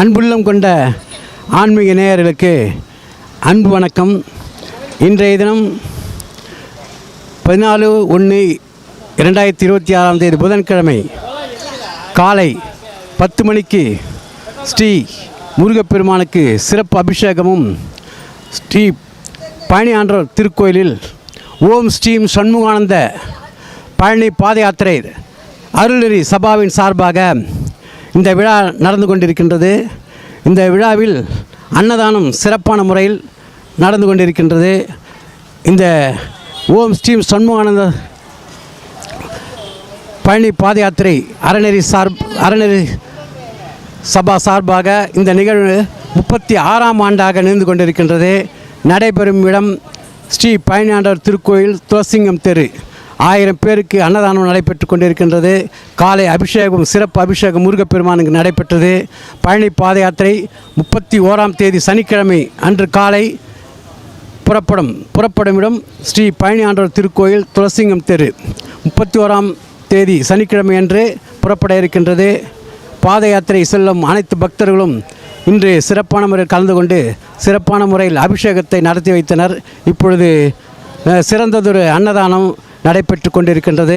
அன்புள்ளம் கொண்ட ஆன்மீக நேயர்களுக்கு அன்பு வணக்கம். இன்றைய தினம் பதினாலு ஒன்று இரண்டாயிரத்தி இருபத்தி ஆறாம் தேதி புதன்கிழமை காலை பத்து மணிக்கு ஸ்ரீ முருகப்பெருமானுக்கு சிறப்பு அபிஷேகமும் ஸ்ரீ பழனியாண்டவர் திருக்கோயிலில் ஓம் ஸ்ரீம் சண்முகானந்த பழனி பாத யாத்திரை அருளறி சபாவின் சார்பாக இந்த விழா நடந்து கொண்டிருக்கின்றது. இந்த விழாவில் அன்னதானம் சிறப்பான முறையில் நடந்து கொண்டிருக்கின்றது. இந்த ஓம் ஸ்ரீம் சண்முகானந்த பழனி பாத யாத்திரை அறநெறி சார் அறநெறி சபா சார்பாக இந்த நிகழ்வு முப்பத்தி ஆறாம் ஆண்டாக நின்று கொண்டிருக்கின்றது. நடைபெறும் இடம் ஸ்ரீ பழனியாண்டவர் திருக்கோயில் துளசிங்கம் தெரு. ஆயிரம் பேருக்கு அன்னதானம் நடைபெற்று கொண்டிருக்கின்றது. காலை அபிஷேகம் சிறப்பு அபிஷேகம் முருகப்பெருமானுக்கு நடைபெற்றது. பழனி பாத யாத்திரை முப்பத்தி ஓராம் தேதி சனிக்கிழமை அன்று காலை புறப்படும். புறப்படும் இடம் ஸ்ரீ பழனி ஆண்டவர் திருக்கோயில் துளசிங்கம் தெரு. முப்பத்தி ஓராம் தேதி சனிக்கிழமை அன்று புறப்பட இருக்கின்றது. பாத யாத்திரை செல்லும் அனைத்து பக்தர்களும் இன்று சிறப்பான முறையில் கலந்து கொண்டு சிறப்பான முறையில் அபிஷேகத்தை நடத்தி வைத்தனர். இப்பொழுது சிறந்ததொரு அன்னதானம் நடைபெற்று கொண்டிருக்கின்றது.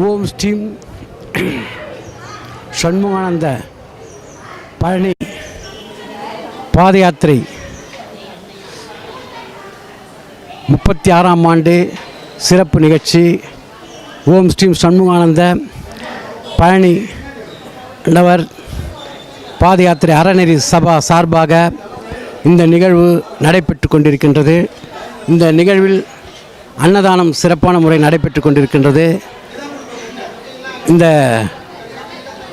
ஓம் ஸ்ரீம் சண்முகானந்த பழனி பாத யாத்திரை முப்பத்தி ஆறாம் ஆண்டு சிறப்பு நிகழ்ச்சி. ஓம் ஸ்ரீம் சண்முகானந்த பழனி ஆண்டவர் பாத யாத்திரை அறநெறி சபா சார்பாக இந்த நிகழ்வு நடைபெற்று கொண்டிருக்கின்றது. இந்த நிகழ்வில் அன்னதானம் சிறப்பான முறை நடைபெற்று கொண்டிருக்கின்றது. இந்த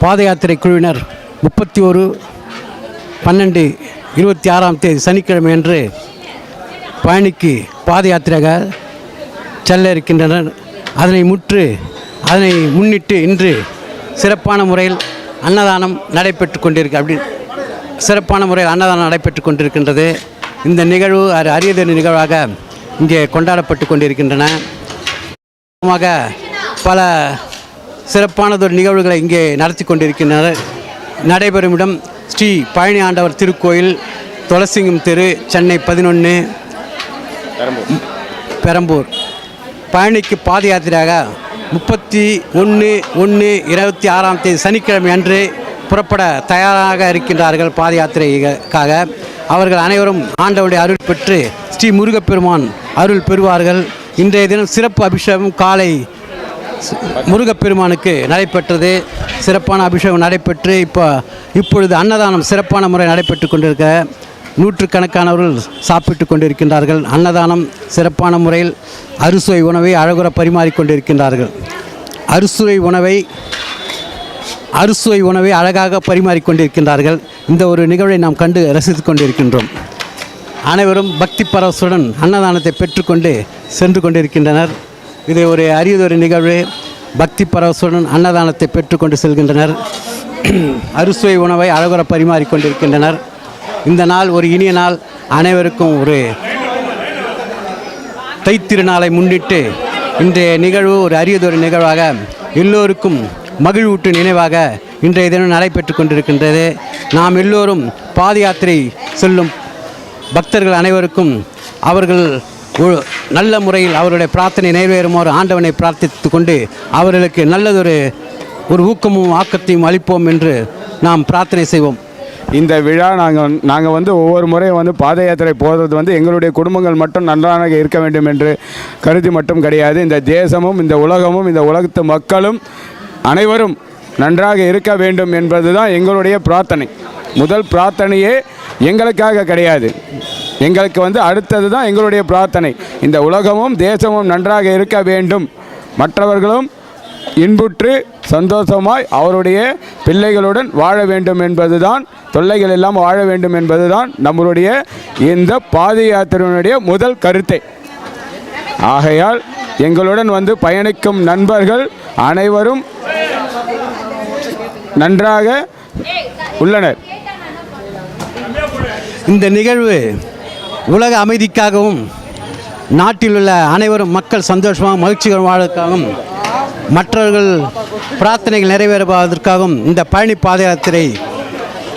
பாத யாத்திரை குழுவினர் முப்பத்தி ஒரு பன்னெண்டு இருபத்தி ஆறாம் தேதி சனிக்கிழமை அன்று பழனிக்கு பாத யாத்திரையாக செல்ல இருக்கின்றனர். அதனை முற்று அதனை முன்னிட்டு இன்று சிறப்பான முறையில் அன்னதானம் நடைபெற்று கொண்டிருக்கு அப்படி சிறப்பான முறையில் அன்னதானம் நடைபெற்று கொண்டிருக்கின்றது. இந்த நிகழ்வு ஒரு அரியதொரு நிகழ்வாக இங்கே கொண்டாடப்பட்டு கொண்டிருக்கின்றன. பல சிறப்பானதொரு நிகழ்வுகளை இங்கே நடத்தி கொண்டிருக்கின்றனர் நடைபெறும் இடம் ஸ்ரீ பழனி ஆண்டவர் திருக்கோயில் துளசிங்கம் தெரு சென்னை பதினொன்று பெரம்பூர். பழனிக்கு பாத யாத்திரையாக முப்பத்தி ஒன்று ஒன்று இருபத்தி ஆறாம் தேதி சனிக்கிழமை அன்று புறப்பட தயாராக இருக்கின்றார்கள் பாத யாத்திரைக்காக. அவர்கள் அனைவரும் ஆண்டவருடைய அருள் பெற்று ஸ்ரீ முருகப்பெருமான் அருள் பெறுவார்கள். இன்றைய தினம் சிறப்பு அபிஷேகம் காலை முருகப்பெருமானுக்கு நடைபெற்றது. சிறப்பான அபிஷேகம் நடைபெற்று இப்போ இப்பொழுது அன்னதானம் சிறப்பான முறை நடைபெற்று கொண்டிருக்க நூற்றுக்கணக்கானவர்கள் சாப்பிட்டு கொண்டிருக்கின்றார்கள். அன்னதானம் சிறப்பான முறையில் அறுசுவை உணவை அழகுற பரிமாறிக்கொண்டிருக்கின்றார்கள் அறுசுவை உணவை அறுசுவை உணவை அழகாக பரிமாறிக்கொண்டிருக்கின்றார்கள் இந்த ஒரு நிகழ்வை நாம் கண்டு ரசித்து கொண்டிருக்கின்றோம். அனைவரும் பக்தி பரவசுடன் அன்னதானத்தை பெற்றுக்கொண்டு சென்று கொண்டிருக்கின்றனர். இது ஒரு அரியதொரு நிகழ்வு. பக்தி பரவசுடன் அன்னதானத்தை பெற்றுக்கொண்டு செல்கின்றனர். அறுசுவை உணவை அழகுற பரிமாறிக்கொண்டிருக்கின்றனர் இந்த நாள் ஒரு இனிய நாள். அனைவருக்கும் ஒரு தைத்திருநாளை முன்னிட்டு இன்றைய நிகழ்வு ஒரு அரியதொரு நிகழ்வாக எல்லோருக்கும் மகிழ்வூட்டு நினைவாக இன்றைய தினம் நடைபெற்று கொண்டிருக்கின்றது. நாம் எல்லோரும் பாத யாத்திரை செல்லும் பக்தர்கள் அனைவருக்கும் அவர்கள் நல்ல முறையில் அவருடைய பிரார்த்தனை நிறைவேறுமாறு ஆண்டவனை பிரார்த்தித்து கொண்டு அவர்களுக்கு நல்லதொரு ஒரு ஊக்கமும் ஆக்கத்தையும் அளிப்போம் என்று நாம் பிரார்த்தனை செய்வோம். இந்த விழா நாங்கள் நாங்கள் வந்து ஒவ்வொரு முறையும் வந்து பாத யாத்திரை போகிறது வந்து எங்களுடைய குடும்பங்கள் மட்டும் நன்றாக இருக்க வேண்டும் என்று கருதி மட்டும் கிடையாது. இந்த தேசமும் இந்த உலகமும் இந்த உலகத்து மக்களும் அனைவரும் நன்றாக இருக்க வேண்டும் என்பது தான் எங்களுடைய பிரார்த்தனை. முதல் பிரார்த்தனையே எங்களுக்காக கிடையாது. எங்களுக்கு வந்து அடுத்தது தான் எங்களுடைய பிரார்த்தனை. இந்த உலகமும் தேசமும் நன்றாக இருக்க வேண்டும். மற்றவர்களும் இன்புற்று சந்தோஷமாய் அவருடைய பிள்ளைகளுடன் வாழ வேண்டும் என்பதுதான் தொல்லைகள் எல்லாம் வாழ வேண்டும் என்பதுதான் நம்மளுடைய இந்த பாத யாத்திரையினுடைய முதல் கருத்தை. ஆகையால் எங்களுடன் வந்து பயணிக்கும் நண்பர்கள் அனைவரும் நன்றாக உள்ளனர். இந்த நிகழ்வு உலக அமைதிக்காகவும் நாட்டில் உள்ள அனைவரும் மக்கள் சந்தோஷமாக மகிழ்ச்சிகள் வாழ்வதற்காகவும் மற்றவர்கள் பிரார்த்தனைகள் நிறைவேறுவதற்காகவும் இந்த பழனி பாத யாத்திரை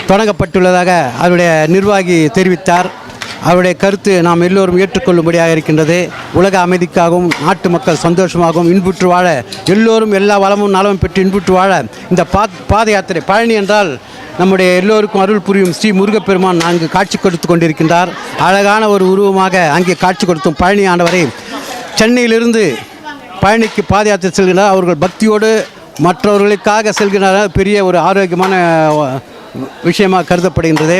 தொடங்கப்பட்டுள்ளதாக அவருடைய நிர்வாகி தெரிவித்தார். அவருடைய கருத்து நாம் எல்லோரும் ஏற்றுக்கொள்ளும்படியாக இருக்கின்றது. உலக அமைதிக்காகவும் நாட்டு மக்கள் சந்தோஷமாகவும் இன்புற்று வாழ எல்லோரும் எல்லா வளமும் நலமும் பெற்று இன்புற்று வாழ இந்த பா பாத யாத்திரை பழனி என்றால் நம்முடைய எல்லோருக்கும் அருள் புரியும் ஸ்ரீ முருகப்பெருமான் அங்கு காட்சி கொடுத்து கொண்டிருக்கின்றார். அழகான ஒரு உருவமாக அங்கே காட்சி கொடுத்தும் பழனி ஆண்டவரை சென்னையிலிருந்து பழனிக்கு பாத யாத்திரை செல்கின்றார். அவர்கள் பக்தியோடு மற்றவர்களுக்காக செல்கிறார் பெரிய ஒரு ஆரோக்கியமான விஷயமாக கருதப்படுகின்றது.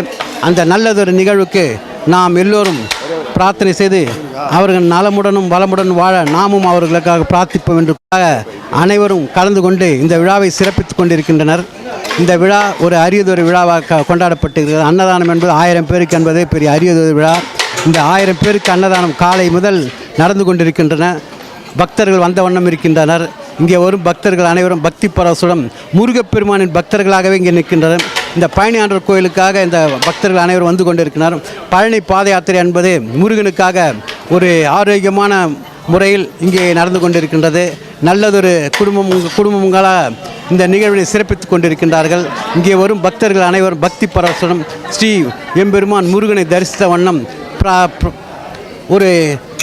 அந்த நல்லதொரு நிகழ்வுக்கு நாம் எல்லோரும் பிரார்த்தனை செய்து அவர்கள் நலமுடனும் வளமுடன் வாழ நாமும் அவர்களுக்காக பிரார்த்திப்போம் என்று அனைவரும் கலந்து கொண்டு இந்த விழாவை சிறப்பித்துக் கொண்டிருக்கின்றனர். இந்த விழா ஒரு அரியதொரு விழாவாக கொண்டாடப்பட்டிருக்கிறது. அன்னதானம் என்பது ஆயிரம் பேருக்கு என்பது பெரிய அரியதொரு விழா. இந்த ஆயிரம் பேருக்கு அன்னதானம் காலை முதல் நடந்து கொண்டிருக்கின்றன. பக்தர்கள் வந்த வண்ணம் இருக்கின்றனர். இங்கே வரும் பக்தர்கள் அனைவரும் பக்தி பரவசுடன் முருகப்பெருமானின் பக்தர்களாகவே இங்கே நிற்கின்றனர். இந்த பழனி கோயிலுக்காக இந்த பக்தர்கள் அனைவரும் வந்து கொண்டிருக்கிறார். பழனி பாத யாத்திரை என்பது முருகனுக்காக ஒரு ஆரோக்கியமான முறையில் இங்கே நடந்து கொண்டிருக்கின்றது. நல்லதொரு குடும்பம் குடும்பங்களாக இந்த நிகழ்வை சிறப்பித்துக் கொண்டிருக்கின்றார்கள். இங்கே வரும் பக்தர்கள் அனைவரும் பக்தி பரவசனம் ஸ்ரீ எம்பெருமான் முருகனை தரிசித்த வண்ணம் ஒரு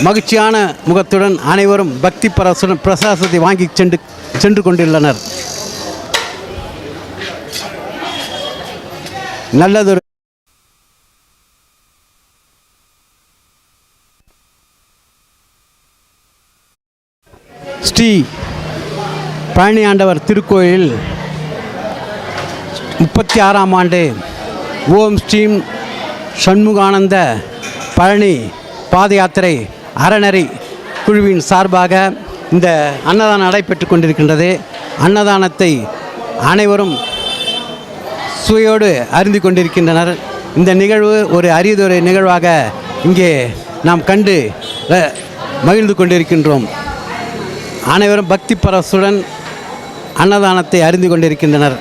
மகிழ்ச்சியான முகத்துடன் அனைவரும் பக்தி பரவசுடன் பிரசாசத்தை வாங்கி சென்று சென்று கொண்டுள்ளனர். நல்லதொரு ஸ்ரீ பழனி ஆண்டவர் திருக்கோயில் முப்பத்தி ஆறாம் ஆண்டு ஓம் ஸ்ரீம் சண்முகானந்த பழனி பாத யாத்திரை அறநெறி குழுவின் சார்பாக இந்த அன்னதானம் நடைபெற்று கொண்டிருக்கின்றது. அன்னதானத்தை அனைவரும் சுவையோடு அறிந்து கொண்டிருக்கின்றனர். இந்த நிகழ்வு ஒரு அரியதொரு நிகழ்வாக இங்கே நாம் கண்டு மகிழ்ந்து கொண்டிருக்கின்றோம். அனைவரும் பக்தி பரசுடன் அன்னதானத்தை அறிந்து கொண்டிருக்கின்றனர்.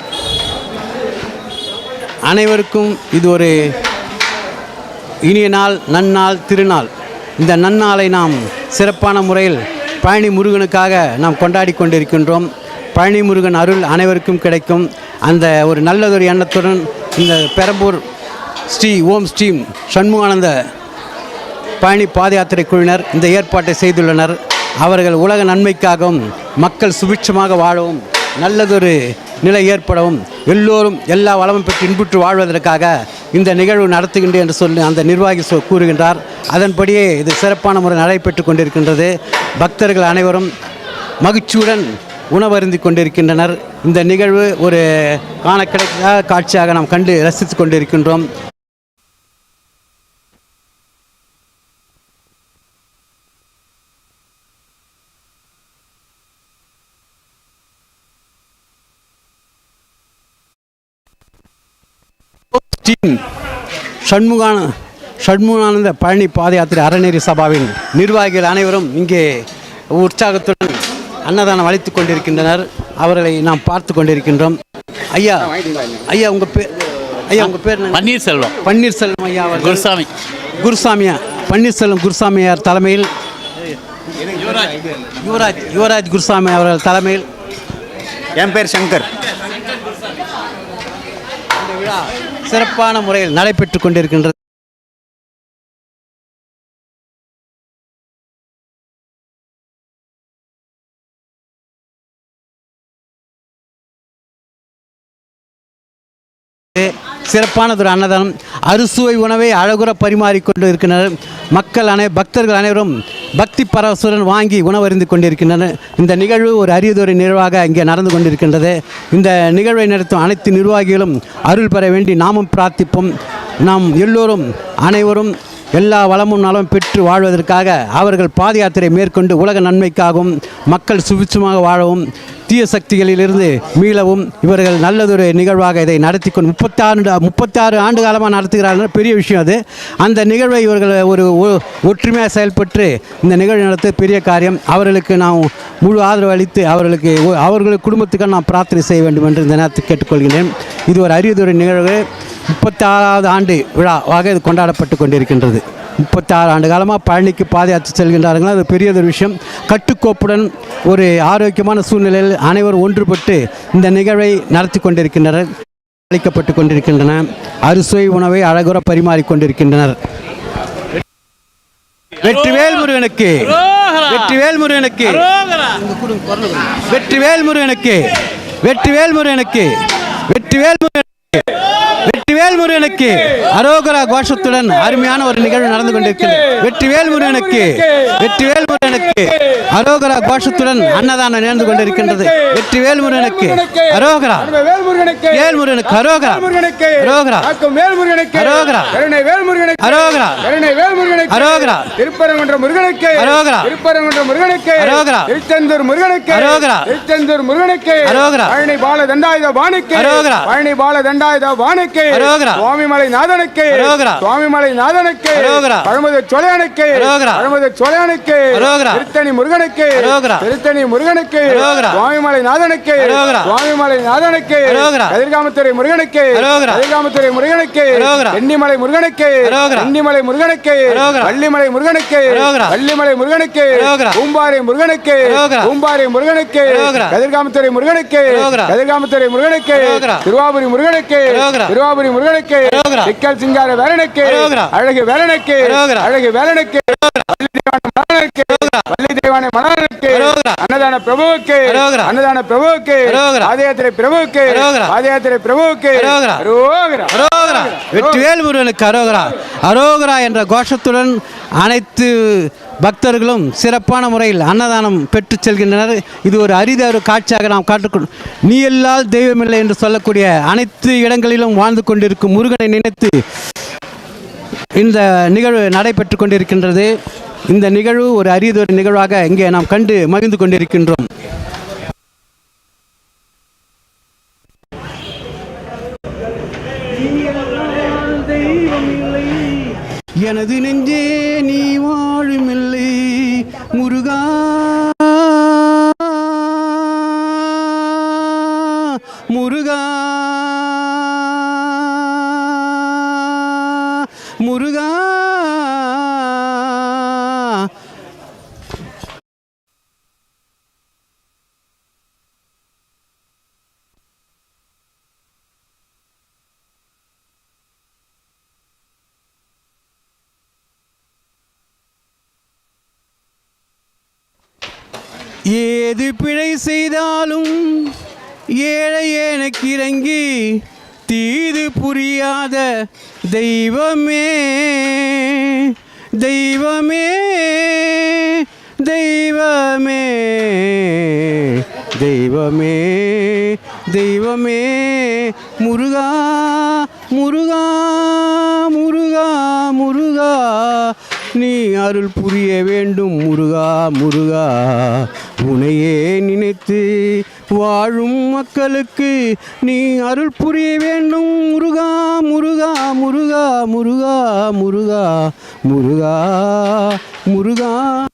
அனைவருக்கும் இது ஒரு இனிய நாள் நன்னாள் திருநாள். இந்த நன்னாளை நாம் சிறப்பான முறையில் பழனி முருகனுக்காக நாம் கொண்டாடி கொண்டிருக்கின்றோம். பழனி முருகன் அருள் அனைவருக்கும் கிடைக்கும். அந்த ஒரு நல்லதொரு எண்ணத்துடன் இந்த பெரம்பூர் ஸ்ரீ ஓம் ஸ்ரீம் சண்முகானந்த பழனி பாத யாத்திரை குழுவினர் இந்த ஏற்பாட்டை செய்துள்ளனர். அவர்கள் உலக நன்மைக்காகவும் மக்கள் சுபிட்சமாக வாழவும் நல்லதொரு நிலை ஏற்படவும் எல்லோரும் எல்லா வளமும் பெற்று இன்புற்று வாழ்வதற்காக இந்த நிகழ்வு நடத்துகின்றேன் என்று சொல்லி அந்த நிர்வாகி கூறுகின்றார். அதன்படியே இது சிறப்பான முறை நடைபெற்று கொண்டிருக்கின்றது. பக்தர்கள் அனைவரும் மகிழ்ச்சியுடன் உணவருந்தி கொண்டிருக்கின்றனர். இந்த நிகழ்வு ஒரு காண கிடைக்காத காட்சியாக நாம் கண்டு ரசித்து கொண்டிருக்கின்றோம். சண்முகான சண்முகானந்த பழனி பாத யாத்திரை அறநெறி சபாவின் நிர்வாகிகள் அனைவரும் இங்கே உற்சாகத்துடன் அன்னதானம் அளித்துக் கொண்டிருக்கின்றனர். அவர்களை நாம் பார்த்து கொண்டிருக்கின்றோம். ஐயா ஐயா உங்கள் பேர் ஐயா உங்கள் பேர்? பன்னீர்செல்வம். பன்னீர்செல்வம் ஐயா அவர்கள். குருசாமி. குருசாமியா? பன்னீர்செல்வம் குருசாமியார் தலைமையில். யுவராஜ். யுவராஜ் குருசாமி அவர்கள் தலைமையில். என் பேர் சங்கர். இந்த விழா சிறப்பான முறையில் நடைபெற்று கொண்டிருக்கின்றது. சிறப்பானதொரு அன்னதானம். அறுசுவை உணவை அழகுற பரிமாறிக்கொண்டு இருக்கின்றனர். மக்கள் அனை பக்தர்கள் அனைவரும் பக்தி பரவசுடன் வாங்கி உணவருந்து கொண்டிருக்கின்றனர். இந்த நிகழ்வு ஒரு அரியதொரு நிகழ்வாக இங்கே நடந்து கொண்டிருக்கின்றது. இந்த நிகழ்வை நடத்தும் அனைத்து நிர்வாகிகளும் அருள் பெற வேண்டி நாமும் பிரார்த்திப்போம். நாம் எல்லோரும் அனைவரும் எல்லா வளமும் நலமும் பெற்று வாழ்வதற்காக அவர்கள் பாத யாத்திரை மேற்கொண்டு உலக நன்மைக்காகவும் மக்கள் சுபிட்சமாக வாழவும் தீய சக்திகளிலிருந்து மீளவும் இவர்கள் நல்லதொரு நிகழ்வாக இதை நடத்தி கொண்டு முப்பத்தாறு முப்பத்தாறு ஆண்டு காலமாக நடத்துகிறார்கள். பெரிய விஷயம் அது. அந்த நிகழ்வை இவர்கள் ஒரு ஒ- ஒற்றுமையாக செயல்பட்டு இந்த நிகழ்வு நடத்த பெரிய காரியம். அவர்களுக்கு நான் முழு ஆதரவு அளித்து அவர்களுக்கு அவர்களுக்கு குடும்பத்துக்கு குடும்பத்துக்காக நான் பிரார்த்தனை செய்ய வேண்டும் என்று இந்த நேரத்தில் கேட்டுக்கொள்கிறேன் இது ஒரு அரியதொரு நிகழ்வு. முப்பத்தாறாவது ஆண்டு விழாவாக இது கொண்டாடப்பட்டு கொண்டிருக்கின்றது. முப்பத்தாறு ஆண்டு காலமாக பழனிக்கு பாத யாத்திரை செல்கின்றார்கள் அது பெரியதொரு விஷயம். கட்டுக்கோப்புடன் ஒரு ஆரோக்கியமான சூழ்நிலையில் அனைவரும் ஒன்றுபட்டு இந்த நிகழ்வை நடத்தி கொண்டிருக்கின்றனர். அளிக்கப்பட்டு கொண்டிருக்கின்றன. அறுசுவை உணவை அழகுற பரிமாறிக் கொண்டிருக்கின்றனர். வெற்றிவேல் முருகனுக்கு. வெற்றிவேல் முருகனுக்கு. வெற்றிவேல் முருகனுக்கு. வெற்றிவேல் முருகனுக்கு. வெற்றிவேல் முருகனுக்கு. வெற்றிவேல் முருகனுக்கு அரோகரா கோஷத்துடன் அருமையான ஒரு நிகழ்வு நடந்து கொண்டிருக்கிறது வெற்றிவேல் முருகனுக்கு வெற்றிவேல் முருகனுக்கு அரோகரா கோஷத்துடன் அன்னதானம் நடந்து கொண்டிருக்கின்றது அரோகரா வேல்முருகனுக்கு வேல்முருகனுக்கு அரோகரா வேல்முருகனுக்கு அரோகரா வேல்முருகனுக்கு அரோகரா. வேல்முருகனுக்கு அரோகரா. வேல்முருகனுக்கு அரோகரா. திருப்பரங்குன்ற முருகனுக்கு அரோகரா. திருப்பரங்குன்ற முருகனுக்கு அரோகரா. திருச்செந்தூர் முருகனுக்கு அரோகரா. திருச்செந்தூர் முருகனுக்கு அரோகரா. பழனி பால தண்டாயுத பாணிக்கு அரோகரா. பழனி பால தண்டாயுத அரோகரா. சுவாமிமலை நாதனுக்கு. சுவாமிமலை நாதனுக்கு. பழமுத சோழையனுக்கு. பழமுத சோழையனுக்கு. திருத்தணி முருகனுக்கு. திருத்தணி முருகனுக்கு. சுவாமிமலை நாதனுக்கு. சுவாமிமலை நாதனுக்கு. கதிர்காமத்துறை முருகனுக்கு. கதிர்காமத்துறை முருகனுக்கு. எண்ணிமலை முருகனுக்கு. எண்ணிமலை முருகனுக்கு. வள்ளிமலை முருகனுக்கு. வள்ளிமலை முருகனுக்கு. பூம்பாறை முருகனுக்கு. பூம்பாறை முருகனுக்கு. கதிர்காமத்துறை முருகனுக்கு. கதிர்காமத்துறை முருகனுக்கு. திருவாபுரி முருகனுக்கு. திருவாபுரி முருகனுக்கு சிங்கார வேலனுக்கு. அழகு வேலனுக்கு. அழகு வேலனுக்கு வள்ளி தெய்வானை. அன்னதான பிரபுவுக்கு. அன்னதான பிரபுவுக்கு. பாதயாத்திரை பிரபுவுக்கு. பாதயாத்திரை பிரபுவுக்கு வெற்றிவேல் முருகனுக்கு அரோகரா அரோகரா என்ற கோஷத்துடன் அனைத்து பக்தர்களும் சிறப்பான முறையில் அன்னதானம் பெற்றுச் செல்கின்றனர் இது ஒரு அரித ஒரு காட்சியாக நாம் காட்டுக்கொள் நீ இல்லால் தெய்வமில்லை என்று சொல்லக்கூடிய அனைத்து இடங்களிலும் வாழ்ந்து கொண்டிருக்கும் முருகனை நினைத்து இந்த நிகழ்வு நடைபெற்று கொண்டிருக்கின்றது இந்த நிகழ்வு ஒரு அரியதொரு நிகழ்வாக இங்கே நாம் கண்டு மகிழ்ந்து கொண்டிருக்கின்றோம். எனது நெஞ்சே நீ ஏது பிழை செய்தாலும் ஏழை எனக்கு இறங்கி தீது புரியாத தெய்வமே தெய்வமே தெய்வமே தெய்வமே தெய்வமே. முருகா முருகா நீ அருள் புரிய வேண்டும் முருகா முருகா. உனையே நினைத்து வாழும் மக்களுக்கு நீ அருள் புரிய வேண்டும் முருகா முருகா முருகா முருகா முருகா முருகா முருகா.